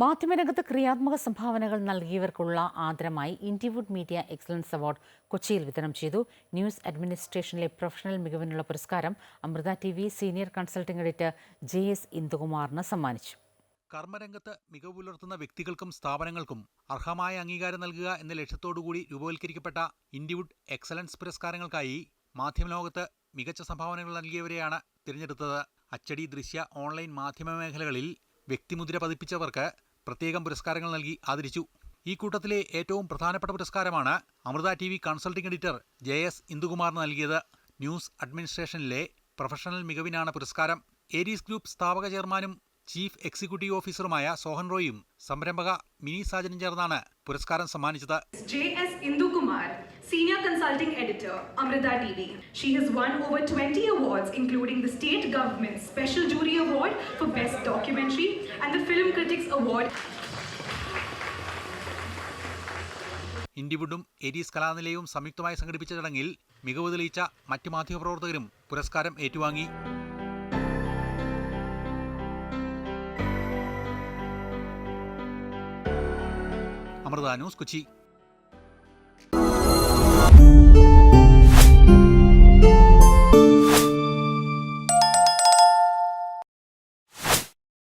മാധ്യമരംഗത്ത് ക്രിയാത്മക സംഭാവനകൾ നൽകിയവർക്കുള്ള ആദരമായി ഇൻഡിവുഡ് മീഡിയ എക്സലൻസ് അവാർഡ് കൊച്ചിയിൽ വിതരണം ചെയ്തു. ന്യൂസ് അഡ്മിനിസ്ട്രേഷനിലെ പ്രൊഫഷണൽ മികവിനുള്ള പുരസ്കാരം Amrita T V senior consulting editor J S ഇന്ദുകുമാറിന് സമ്മാനിച്ചു. കർമ്മരംഗത്ത് മികവ് പുലർത്തുന്ന വ്യക്തികൾക്കും സ്ഥാപനങ്ങൾക്കും അർഹമായ അംഗീകാരം നൽകുക എന്ന ലക്ഷ്യത്തോടുകൂടി രൂപവൽക്കരിക്കപ്പെട്ട ഇൻഡിവുഡ് എക്സലൻസ് പുരസ്കാരങ്ങൾക്കായി മാധ്യമലോകത്ത് മികച്ച സംഭാവനകൾ നൽകിയവരെയാണ് തിരഞ്ഞെടുത്തത്. അച്ചടി ദൃശ്യ ഓൺലൈൻ മാധ്യമ മേഖലകളിൽ വ്യക്തിമുദ്ര പതിപ്പിച്ചവർക്ക് പ്രത്യേകം പുരസ്കാരങ്ങൾ നൽകി ആദരിച്ചു. ഈ കൂട്ടത്തിലെ ഏറ്റവും പ്രധാനപ്പെട്ട പുരസ്കാരമാണ് Amrita T V consulting editor J S ഇന്ദുകുമാറിന് നൽകിയത്. ന്യൂസ് അഡ്മിനിസ്ട്രേഷനിലെ പ്രൊഫഷണൽ മികവിനാണ് പുരസ്കാരം. ഏരീസ് ഗ്രൂപ്പ് സ്ഥാപക ചെയർമാനും ചീഫ് എക്സിക്യൂട്ടീവ് ഓഫീസറുമായ സോഹൻ റോയും സംരംഭക മിനി സാജനും ചേർന്നാണ് പുരസ്കാരം സമ്മാനിച്ചത്. J S Indukumar Senior Consulting Editor, Amrita TV. She has won over 20 awards, including the State Government's Special Jury Award for Best Documentary and the Film Critics Award. ഇൻഡിവുഡും എരീസ് കലാനിലയവും സംയുക്തമായി സംഘടിപ്പിച്ച ചടങ്ങിൽ മികവ് തെളിയിച്ച മറ്റ് മാധ്യമപ്രവർത്തകരും പുരസ്കാരം ഏറ്റുവാങ്ങി അമൃത ന്യൂസ് കൊച്ചി